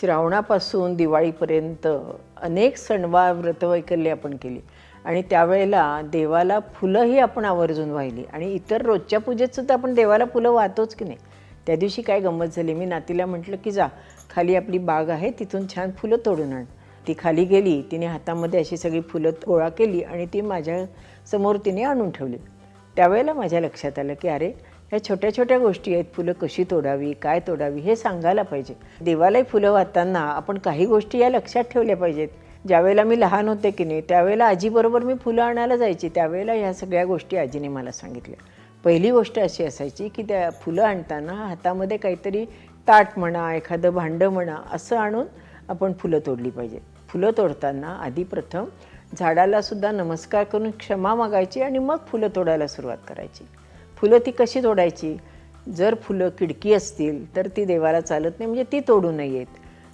श्रावणापासून दिवाळीपर्यंत अनेक सणवार व्रतवैकल्य आपण केली. आणि त्यावेळेला देवाला फुलंही आपण आवर्जून वाहिली. आणि इतर रोजच्या पूजेतसुद्धा आपण देवाला फुलं वाहतोच की नाही. त्या दिवशी काय गंमत झाली? मी नातीला म्हटलं की जा खाली आपली बाग आहे तिथून छान फुलं तोडून आण. ती खाली गेली. तिने हातामध्ये अशी सगळी फुलं गोळा केली आणि ती माझ्यासमोर तिने आणून ठेवली. त्यावेळेला माझ्या लक्षात आलं की अरे ह्या छोट्या छोट्या गोष्टी आहेत. फुलं कशी तोडावी काय तोडावी हे सांगायला पाहिजे. देवालाही फुलं वाहताना आपण काही गोष्टी या लक्षात ठेवल्या पाहिजेत. ज्यावेळेला मी लहान होते की नाही त्यावेळेला आजीबरोबर मी फुलं आणायला जायची. त्यावेळेला ह्या सगळ्या गोष्टी आजीने मला सांगितल्या. पहिली गोष्ट अशी असायची की त्या फुलं आणताना हातामध्ये काहीतरी ताट म्हणा एखादं भांडं म्हणा असं आणून आपण फुलं तोडली पाहिजेत. फुलं तोडताना आधी प्रथम झाडालासुद्धा नमस्कार करून क्षमा मागायची आणि मग फुलं तोडायला सुरुवात करायची. फुलं ती कशी तोडायची? जर फुलं किडकी असतील तर ती देवाला चालत नाही म्हणजे ती तोडू नयेत.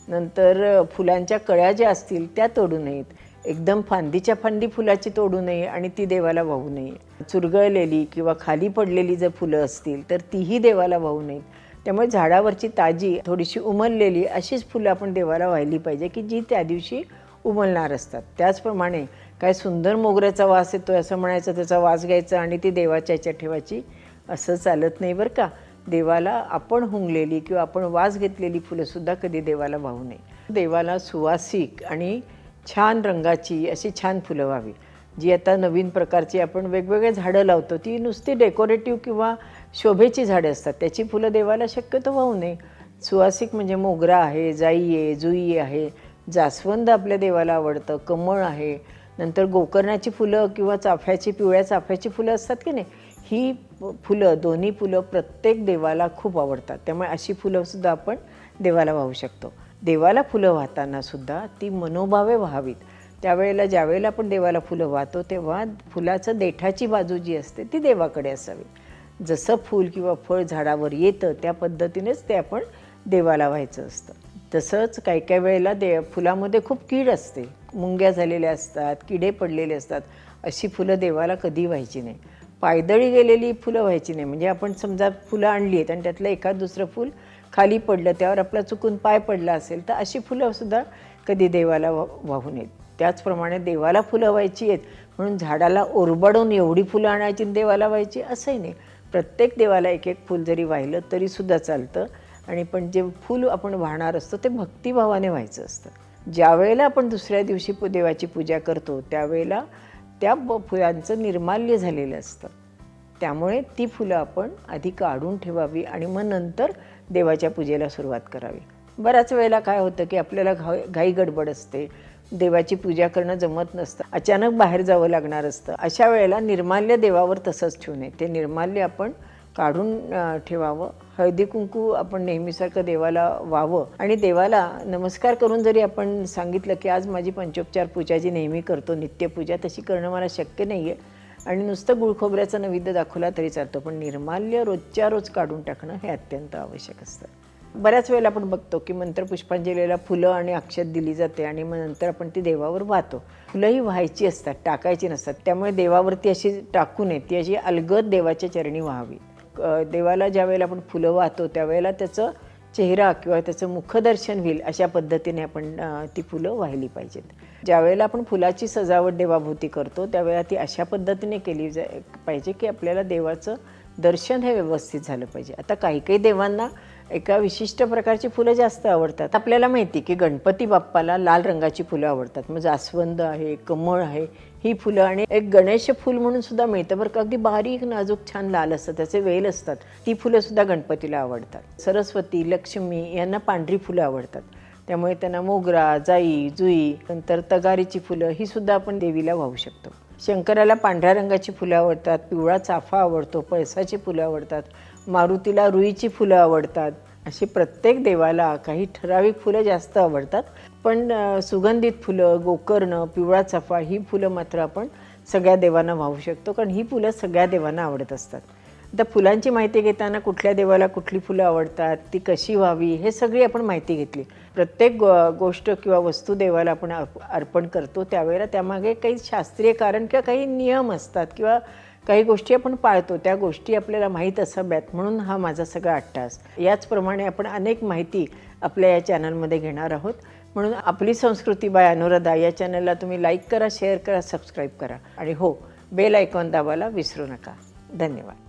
नंतर फुलांच्या कळ्या ज्या असतील त्या तोडू नयेत. एकदम फांदीच्या फांदी फुलाची तोडू नये आणि ती देवाला वाहू नये. चुरगळलेली किंवा खाली पडलेली जर फुलं असतील तर तीही देवाला वाहू नयेत. त्यामुळे झाडावरची ताजी थोडीशी उमललेली अशीच फुलं आपण देवाला वाहिली पाहिजे की जी त्या दिवशी उमलणार असतात. त्याचप्रमाणे काय सुंदर मोगऱ्याचा वास येतो असं म्हणायचं त्याचा वास घ्यायचा आणि ती देवाच्या ह्याच्यात ठेवायची असं चालत नाही बरं का. देवाला आपण हुंगलेली किंवा आपण वास घेतलेली फुलंसुद्धा कधी देवाला वाहू नये. देवाला सुवासिक आणि छान रंगाची अशी छान फुलं व्हावी. जी आता नवीन प्रकारची आपण वेगवेगळे झाडं लावतो ती नुसती डेकोरेटिव्ह किंवा शोभेची झाडं असतात. त्याची फुलं देवाला शक्यतो वाहू नये. सुवासिक म्हणजे मोगरा आहे जाई आहे जुई आहे जास्वंद आपल्या देवाला आवडतं कमळ आहे. नंतर गोकर्णाची फुलं किंवा चाफ्याची पिवळ्या चाफ्याची फुलं असतात की नाही ही फुलं दोन्ही फुलं प्रत्येक देवाला खूप आवडतात. त्यामुळे अशी फुलंसुद्धा आपण देवाला वाहू शकतो. देवाला फुलं वाहताना सुद्धा ती मनोभावे व्हावीत. त्यावेळेला ज्यावेळेला आपण देवाला फुलं वाहतो तेव्हा फुलाचं देठाची बाजू जी असते ती देवाकडे असावी. जसं फूल किंवा फळ झाडावर येतं त्या पद्धतीनेच ते आपण देवाला व्हायचं असतं. तसंच काही काही वेळेला दे फुलामध्ये खूप कीड असते. मुंग्या झालेल्या असतात किडे पडलेले असतात. अशी फुलं देवाला कधी व्हायची नाही. पायदळी गेलेली फुलं व्हायची नाही. म्हणजे आपण समजा फुलं आणली आहेत आणि त्यातलं एखाद दुसरं फूल खाली पडलं त्यावर आपला चुकून पाय पडला असेल तर अशी फुलंसुद्धा कधी देवाला वा वाहू नयेत. त्याचप्रमाणे देवाला फुलं व्हायची आहेत म्हणून झाडाला ओरबडून एवढी फुलं आणायची आणि देवाला व्हायची असंही नाही. प्रत्येक देवाला एक एक फूल जरी वाहिलं तरीसुद्धा चालतं. आणि पण जे फूल आपण वाहणार असतो ते भक्तिभावाने व्हायचं असतं. ज्या वेळेला आपण दुसऱ्या दिवशी पु देवाची पूजा करतो त्यावेळेला त्या ब फुलांचं निर्माल्य झालेलं असतं. त्यामुळे ती फुलं आपण आधी काढून ठेवावी आणि मग नंतर देवाच्या पूजेला सुरुवात करावी. बऱ्याच वेळेला काय होतं की आपल्याला घाई घाई गडबड असते देवाची पूजा करणं जमत नसतं अचानक बाहेर जावं लागणार असतं. अशा वेळेला निर्माल्य देवावर तसंच ठेवू नये ते निर्माल्य आपण काढून ठेवावं. हळदी कुंकू आपण नेहमीसारखं देवाला व्हावं आणि देवाला नमस्कार करून जरी आपण सांगितलं की आज माझी पंचोपचार पूजा जी नेहमी करतो नित्यपूजा तशी करणं मला शक्य नाही आहे आणि नुसतं गुळखोबऱ्याचा नैवेद्य दाखवला तरी चालतो पण निर्माल्य रोजच्या रोज काढून टाकणं हे अत्यंत आवश्यक असतं. बऱ्याच वेळेला आपण बघतो की मंत्रपुष्पांजलीला फुलं आणि अक्षत दिली जाते आणि मग नंतर आपण ती देवावर वाहतो. फुलंही व्हायची असतात टाकायची नसतात. त्यामुळे देवावरती अशी टाकू नये ती अशी अलगद देवाच्या चरणी व्हावी. देवाला ज्या वेळेला आपण फुलं वाहतो त्यावेळेला त्याचं चेहरा किंवा त्याचं मुखदर्शन होईल अशा पद्धतीने आपण ती फुलं वाहिली पाहिजेत. ज्यावेळेला आपण फुलाची सजावट देवाभोवती करतो त्यावेळेला ती अशा पद्धतीने केली जा पाहिजे की आपल्याला देवाचं दर्शन हे व्यवस्थित झालं पाहिजे. आता काही काही देवांना एका विशिष्ट प्रकारची फुलं जास्त आवडतात. आपल्याला माहिती की गणपती बाप्पाला लाल रंगाची फुलं आवडतात. म्हणजे मग जास्वंद आहे कमळ आहे ही फुलं आणि एक गणेश फुल म्हणून सुद्धा मिळतं बरं का. अगदी बारीक नाजूक छान लाल असतं त्याचे वेल असतात. ती फुलं सुद्धा गणपतीला आवडतात. सरस्वती लक्ष्मी यांना पांढरी फुलं आवडतात. त्यामुळे त्यांना मोगरा जाई जुई नंतर तगारीची फुलं ही सुद्धा आपण देवीला वाहू शकतो. शंकराला पांढऱ्या रंगाची फुलं आवडतात पिवळा चाफा आवडतो पळसाची फुलं आवडतात मारुतीला रुईची फुलं आवडतात. अशी प्रत्येक देवाला काही ठराविक फुलं जास्त आवडतात. पण सुगंधित फुलं गोकर्ण पिवळा चाफा ही फुलं मात्र आपण सगळ्या देवांना वाहू शकतो कारण ही फुलं सगळ्या देवांना आवडत असतात. आता फुलांची माहिती घेताना कुठल्या देवाला कुठली फुलं आवडतात ती कशी व्हावी हे सगळी आपण माहिती घेतली. प्रत्येक गो गोष्ट किंवा वस्तू देवाला आपण अर्पण करतो त्यावेळेला त्यामागे काही शास्त्रीय कारण किंवा काही नियम असतात किंवा काही गोष्टी आपण पाळतो त्या गोष्टी आपल्याला माहीत असाव्यात म्हणून हा माझा सगळा अट्टास. याचप्रमाणे आपण अनेक माहिती आपल्या या चॅनलमध्ये घेणार आहोत. म्हणून आपली संस्कृती बाय अनुराधा या चॅनलला तुम्ही लाईक करा शेअर करा सबस्क्राईब करा. आणि हो बेल आयकॉन दाबायला विसरू नका. धन्यवाद.